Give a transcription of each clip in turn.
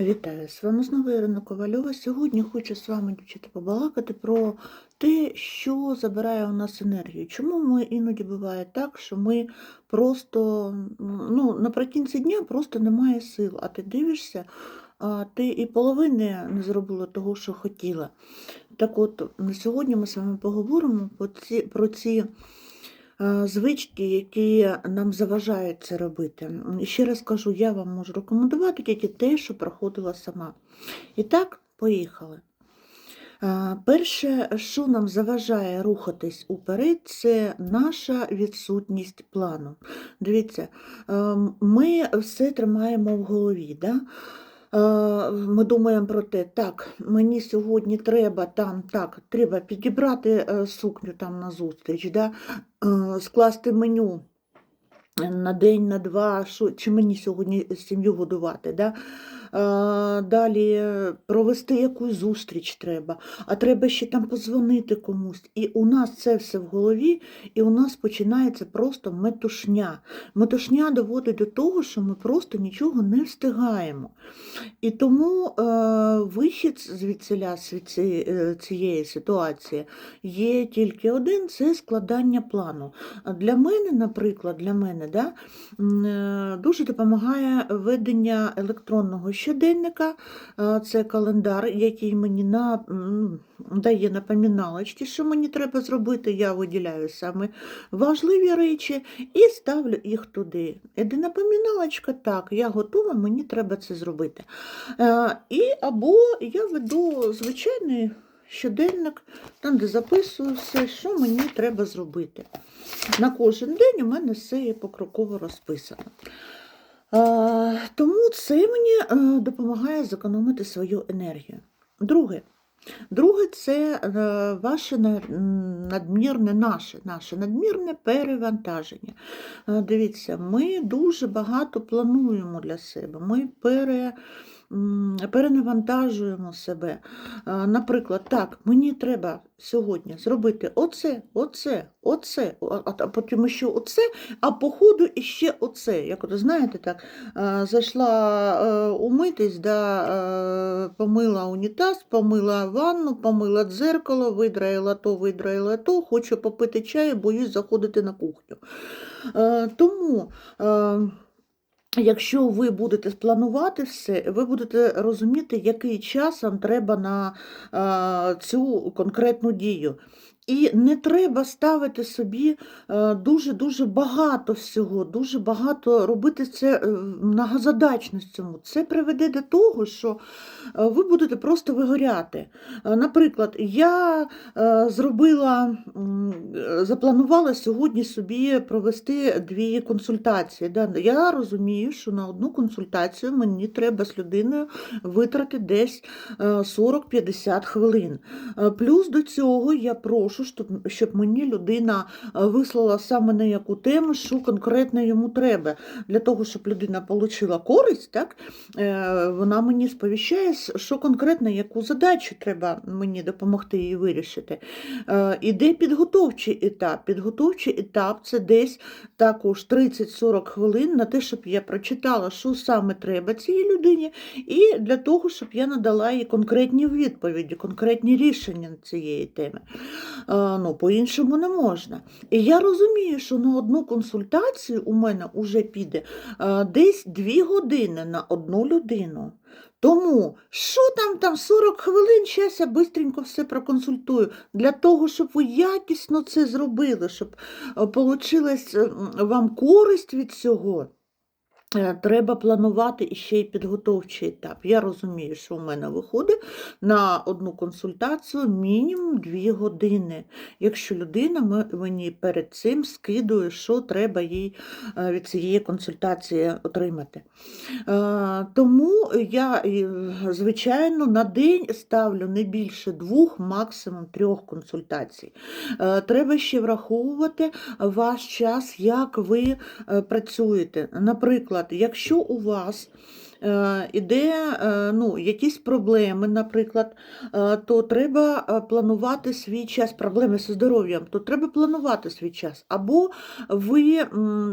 Вітаю! З вами знову Ірина Ковальова. Сьогодні хочу з вами, дівчата, побалакати про те, що забирає у нас енергію. Чому ми іноді буває так, що ми просто ну, наприкінці дня просто немає сил, а ти дивишся, а ти і половини не зробила того, що хотіла. Так от, на сьогодні ми з вами поговоримо про ці, про ці звички, які нам заважають це робити. Ще раз кажу, я вам можу рекомендувати тільки те, що проходила сама. І так, поїхали. Е, Перше, що нам заважає рухатись уперед, це наша відсутність плану. Дивіться, е, ми все тримаємо в голові. Да? Е, Ми думаємо про те, так, мені сьогодні треба там, так, треба підібрати е, сукню там на зустріч, да? е, скласти меню на день, на два, що, чи мені сьогодні сім'ю годувати. Да? Е, Далі провести якусь зустріч треба, а треба ще там позвонити комусь. І у нас це все в голові, і у нас починається просто метушня. Метушня доводить до того, що ми просто нічого не встигаємо. І тому е, вихід звідсіля е, цієї ситуації є тільки один це складання плану. Для мене, наприклад, для мене да, дуже допомагає ведення електронного щоденника. Це календар, який мені на, дає напоминалочки, що мені треба зробити. Я виділяю саме важливі речі і ставлю їх туди. Іде напоминалочка, так, я готова, мені треба це зробити. І або я веду звичайний щоденник, там, де записую все, що мені треба зробити. На кожен день у мене все є покроково розписано. Е, Тому це мені допомагає зекономити свою енергію. Друге. Друге, це е, ваше надмірне, наше, наше надмірне перевантаження. Е, Дивіться, ми дуже багато плануємо для себе. Ми пере, перенавантажуємо себе. Наприклад, так, мені треба сьогодні зробити оце, оце, оце, а потім ще оце, а по ходу іще оце. Як от знаєте, так, зайшла умитись, да, помила унітаз, помила ванну, помила дзеркало, видраїла то, видраїла то, хочу попити чаю, боюсь заходити на кухню. Тому. Якщо ви будете планувати все, ви будете розуміти, який час вам треба на цю конкретну дію. І не треба ставити собі дуже-дуже багато всього, дуже багато робити це е, многозадачність цьому. Це приведе до того, що е, ви будете просто вигоряти. Е, Наприклад, я зробила, запланувала сьогодні собі провести дві консультації. Я розумію, що на одну консультацію мені треба з людиною витратити десь е, 40-50 хвилин. Плюс до цього я прошу, щоб, щоб мені людина е, вислала саме на яку тему, що конкретно йому треба. Для того, щоб людина отримала користь, так, е, вона мені сповіщає, що конкретно, яку задачу треба мені допомогти їй вирішити. Е, Іде підготовчий етап. Підготовчий етап це десь також 30-40 хвилин на те, щоб я прочитала, що саме треба цій людині, і для того, щоб я надала їй конкретні відповіді, конкретні рішення цієї теми. Ну, по-іншому не можна. І я розумію, що на одну консультацію у мене вже піде десь 2 години на одну людину. Тому, що там там 40 хвилин, зараз я швидко все проконсультую. Для того, щоб ви якісно це зробили, щоб вийшла вам користь від цього. Е, Треба планувати іще й підготовчий етап. Я розумію, що у мене виходить на одну консультацію мінімум 2 години, якщо людина мені перед цим скидує, що треба їй е, від цієї консультації отримати. Е, Тому я, звичайно, на день ставлю не більше двох, максимум трьох консультацій. Треба ще враховувати ваш час, як ви працюєте. Наприклад, якщо у вас іде е, ну, якісь проблеми, наприклад, е, то треба е, планувати свій час, проблеми зі здоров'ям, то треба планувати свій час. Або ви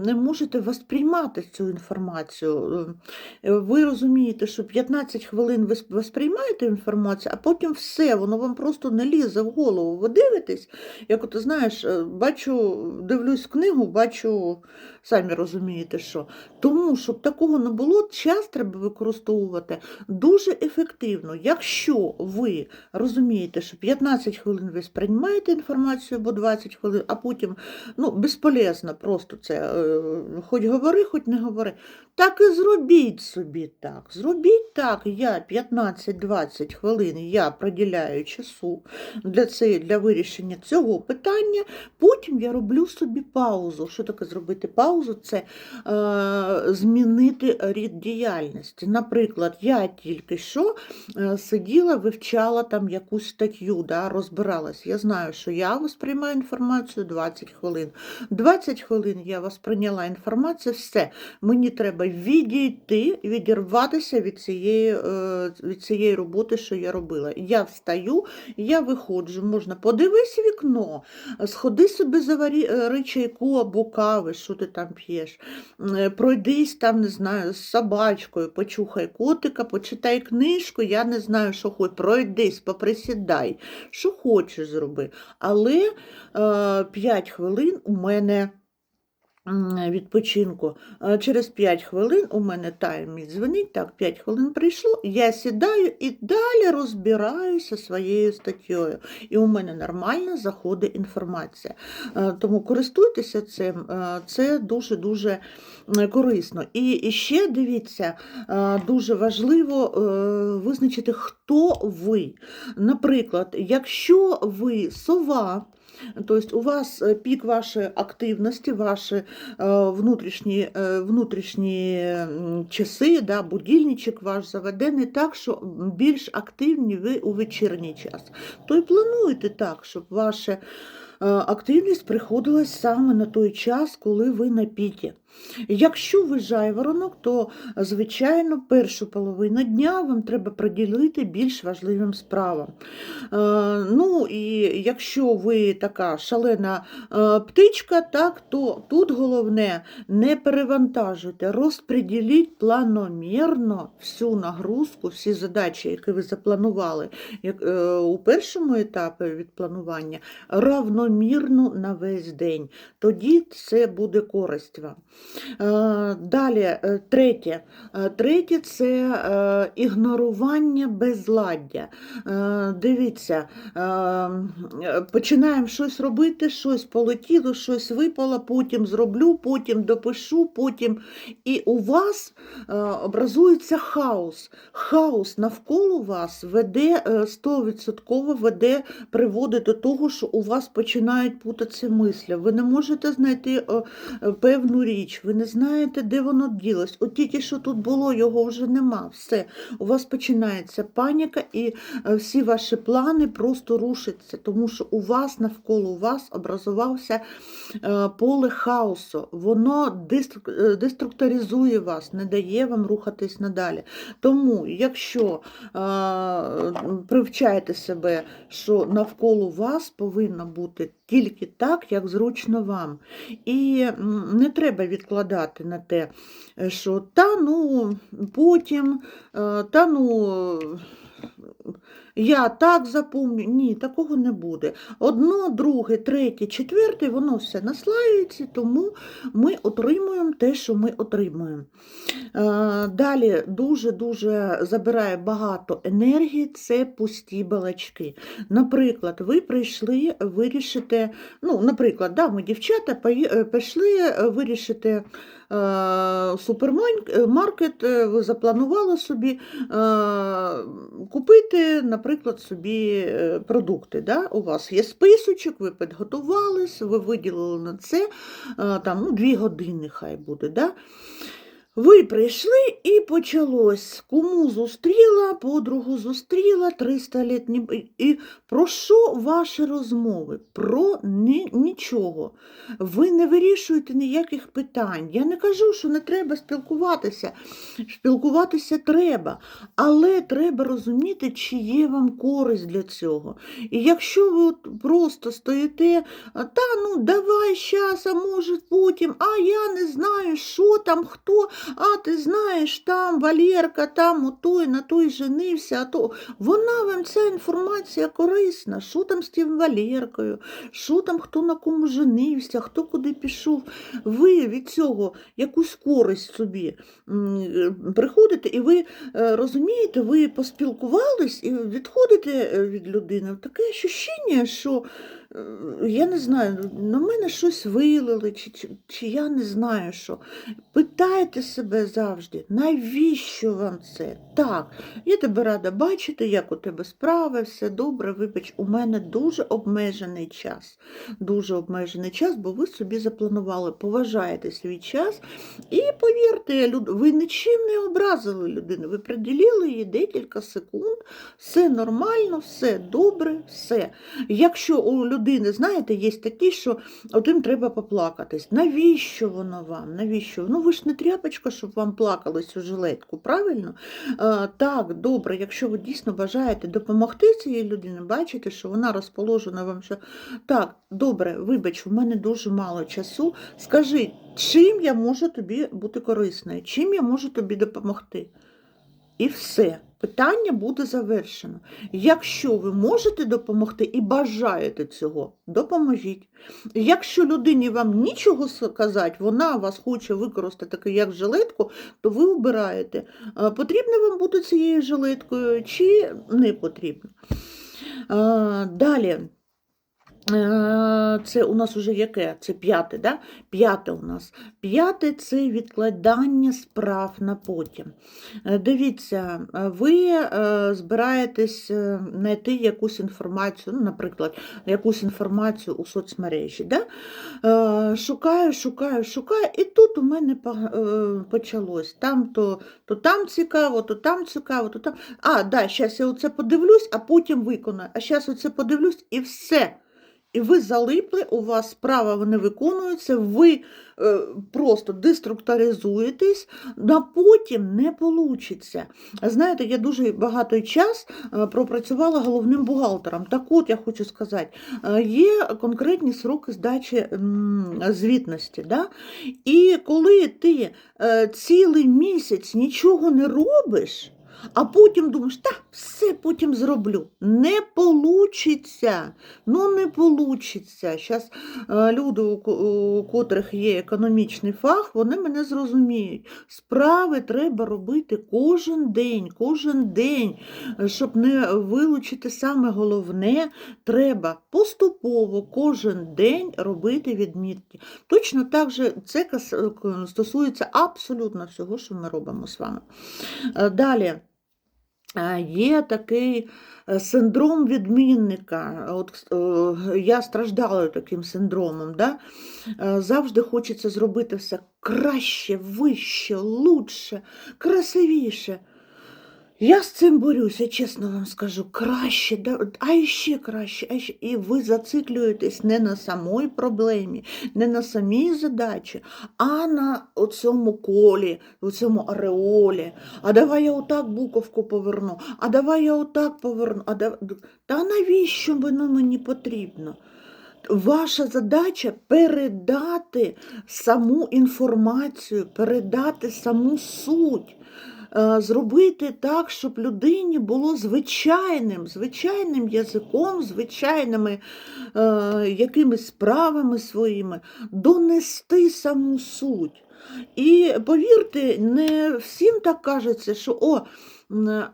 не можете восприймати цю інформацію. Е, Ви розумієте, що 15 хвилин ви сп- восприймаєте інформацію, а потім все, воно вам просто не лізе в голову. Ви дивитесь, як от, знаєш, е, бачу, дивлюсь книгу, бачу, самі розумієте, що. Тому, щоб такого не було, час треба використовувати дуже ефективно. Якщо ви розумієте, що 15 хвилин ви сприймаєте інформацію або 20 хвилин, а потім ну, безполезно просто це, е, хоч говори, хоч не говори. Так і зробіть собі так. Зробіть так, я 15-20 хвилин я приділяю часу для, це, для вирішення цього питання, потім я роблю собі паузу. Що таке зробити паузу? Це е, змінити рід діяльності. Наприклад, я тільки що е, сиділа, вивчала там якусь статтю, да, розбиралась. Я знаю, що я восприймаю інформацію 20 хвилин. 20 хвилин я восприйняла інформацію, все. Мені треба відійти, відірватися від цієї, е, від цієї роботи, що я робила. Я встаю, я виходжу, можна подивись вікно, сходи собі заварі е, чайку або кави, що ти там п'єш. Пройдись там, не знаю, з собачкою, почухай котика, почитай книжку, я не знаю, що хоч, пройдись, поприсідай, що хочеш зроби. Але е, 5 хвилин у мене відпочинку. Е, Через 5 хвилин у мене таймер дзвонить, так, 5 хвилин прийшло, я сідаю і далі розбираюся своєю статтєю. І у мене нормально заходить інформація. Е, Тому користуйтеся цим, е, це дуже-дуже корисно. І, ще дивіться, дуже важливо визначити, хто ви. Наприклад, якщо ви сова, Тобто у вас пик пік вашої активності, ваші е, внутрішні, внутрішні часи, да, будильничок ваш заведений так, що більш активні ви у вечірній час. То й плануйте так, щоб ваша е, активність приходилась саме на той час, коли ви на піті. Якщо ви жайворонок, то, звичайно, першу половину дня вам треба приділити більш важливим справам. Е, Ну і якщо ви така шалена е, птичка, так, то тут головне не перевантажуйте, розподіліть планомірно всю нагрузку, всі задачі, які ви запланували як, е, у першому етапі від планування, равномірно на весь день. Тоді це буде користь вам. Е, Далі, е, третє. Е, Третє це ігнорування безладдя. Дивіться, починаємо щось робити, щось полетіло, щось випало, потім зроблю, потім допишу, потім. І у вас образується хаос. Хаос навколо вас веде е, 100% веде, приводить до того, що у вас починають путатися мислі. Ви не можете знайти певну річ, ви не знаєте, де воно ділось. От тільки що тут було, його вже нема. Все. У вас починається паніка, і е, всі ваші плани просто рушаться, тому що у вас навколо вас образувався е, поле хаосу. Воно е, вас, не дає вам рухатись надалі. Тому, якщо привчаєте себе, що навколо вас повинно бути тільки так, як зручно вам. І не треба відкладати на те, е, що та ну потім, е, та ну. Я так запомню. Ні, такого не буде. Одно, друге, третє, четверте, воно все наслаюється, тому ми отримуємо те, що ми отримуємо. Е, Далі дуже-дуже забирає багато енергії це пусті балачки. Наприклад, ви прийшли вирішити, ну, наприклад, да, ми дівчата е, пішли е, вирішити супермаркет, ви запланували собі купити, наприклад, собі е, продукти. Да? У вас є списочок, ви підготувались, ви виділили на це е, там, ну, 2 години хай буде. Да? Ви прийшли і почалось. Кому зустріла, подругу зустріла 300 літній. І про що ваші розмови? Про ні, нічого. Ви не вирішуєте ніяких питань. Я не кажу, що не треба спілкуватися. Спілкуватися треба, але треба розуміти, чи є вам користь для цього. І якщо ви от просто стоїте, та ну давай щас, а може потім, а я не знаю, що там, хто, а ти знаєш, там Валерка, там отой, на той женився, а то вона вам ця інформація корисна, що там з тим Валеркою, що там хто на кому женився, хто куди пішов. Ви від цього якусь користь собі е, приходите, і ви е, розумієте, ви поспілкувались і відходите е, від людини. в Таке ощущення, що я не знаю, на мене щось вилили, чи, чи, чи я не знаю що. Питайте себе завжди, навіщо вам це? Так, я тебе рада бачити, як у тебе справи, все добре, вибач, у мене дуже обмежений час. Дуже обмежений час, бо ви собі запланували, поважаєте свій час. І повірте, ви нічим не образили людину, ви приділили їй декілька секунд, все нормально, все добре, все. Якщо у людини, знаєте, є такі, що один треба поплакатись. Навіщо воно вам? Навіщо? Ну ви ж не тряпочка, щоб вам плакались у жилетку, правильно? А, так, добре, якщо ви дійсно бажаєте допомогти цій людині, бачите, що вона розположена вам, що так, добре, вибач, у мене дуже мало часу. Скажи, чим я можу тобі бути корисною, чим я можу тобі допомогти? І все. Питання буде завершено. Якщо ви можете допомогти і бажаєте цього, допоможіть. Якщо людині вам нічого сказати, вона вас хоче використати як жилетку, то ви обираєте, потрібно вам бути цією жилеткою чи не потрібно. Далі. Е, Це у нас уже яке? Це п'яте, да? П'яте у нас. П'яте це відкладання справ на потім. Е, Дивіться, е, ви збираєтесь знайти якусь інформацію, ну, наприклад, якусь інформацію у соцмережі. Да? Шукаю, шукаю, шукаю, і тут у мене почалось. Там то, то там цікаво, то там цікаво, то там. А, да, зараз я оце подивлюсь, а потім виконаю. А зараз оце подивлюсь і все. І ви залипли, у вас справа не виконується, ви е, просто деструктуризуєтесь, а потім не вийде. Знаєте, я дуже багато час е, пропрацювала головним бухгалтером. Так от я хочу сказати, е, є конкретні сроки здачі звітності. Да? І коли ти е, цілий місяць нічого не робиш, а потім думаєш, та все потім зроблю. Не получиться. Ну, не получиться. Зараз люди, у котрих є економічний фах, вони мене зрозуміють. Справи треба робити кожен день, кожен день. Е, Щоб не вилучити саме головне, треба поступово кожен день робити відмітки. Точно так же це стосується абсолютно всього, що ми робимо з вами. Е, Далі. Є такий е, синдром відмінника. От, е, я страждала таким синдромом. Да? Е, Завжди хочеться зробити все краще, вище, лучше, красивіше. Я з цим борюся, чесно вам скажу, краще, а ще краще, а ще. І ви зациклюєтесь не на самій проблемі, не на самій задачі, а на цьому колі, у цьому ареолі. А давай я отак буковку поверну, а давай я отак поверну. А дав... Та навіщо воно мені потрібно? Ваша задача передати саму інформацію, передати саму суть, зробити так, щоб людині було звичайним, звичайним язиком, звичайними е, якимись справами своїми, донести саму суть. І повірте, не всім так кажеться, що о,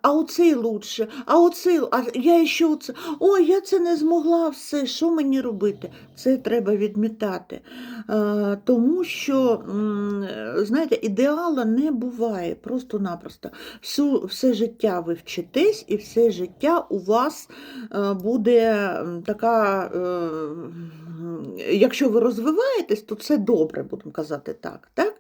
а оцей лучше, а оцей, а я ще оце, ой, я це не змогла все, що мені робити? Це треба відмітати. Тому що, знаєте, ідеала не буває просто-напросто. Все життя ви вчитесь, і все життя у вас е, буде така, е, якщо ви розвиваєтесь, то це добре, будемо казати так. так?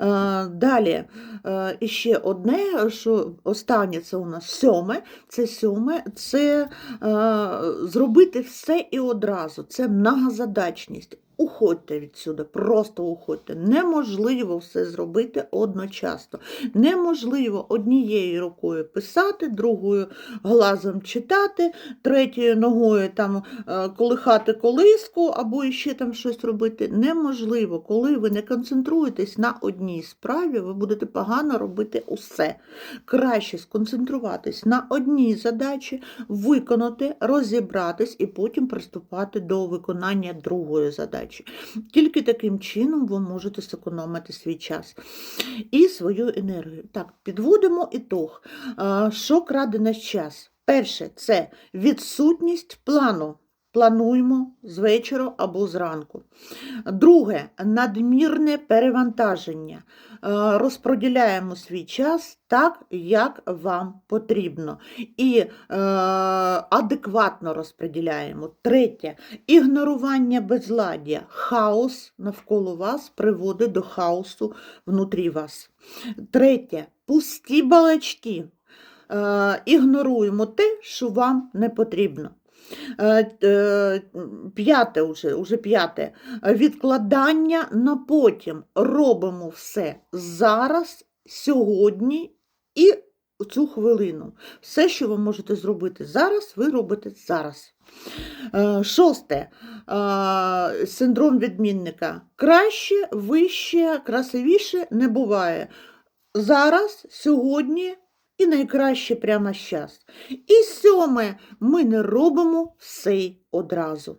Е, Далі, е, ще одне, що останнє це у нас сьоме. Це сьоме, це е, зробити все і одразу. Це многозадачність. Уходьте відсюди, просто уходьте. Неможливо все зробити одночасно. Неможливо однією рукою писати, другою глазом читати, третьою ногою там е, колихати колиску або ще там щось робити. Неможливо, коли ви не концентруєтесь на одній справі, ви будете погано робити усе. Краще сконцентруватись на одній задачі, виконати, розібратись і потім приступати до виконання другої задачі. Тільки таким чином ви можете зекономити свій час і свою енергію. Так, підводимо ітог. Що краде наш час? Перше, це відсутність плану. Плануємо з вечора або зранку. Друге надмірне перевантаження. Е, Розподіляємо свій час так, як вам потрібно. І е, адекватно розподіляємо. Третє ігнорування безладдя. Хаос навколо вас приводить до хаосу внутрі вас. Третє пусті балачки. Е, ігноруємо те, що вам не потрібно. Е, е, П'яте уже, уже п'яте. Відкладання на потім. Робимо все зараз, сьогодні і цю хвилину. Все, що ви можете зробити зараз, ви робите зараз. Е, Шосте. Синдром відмінника. Краще, вище, красивіше не буває. Зараз, сьогодні і найкраще прямо зараз. І сьоме, ми не робимо все одразу.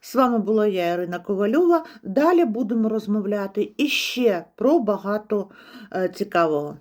З вами була я, Ірина Ковальова. Далі будемо розмовляти іще про багато е, цікавого.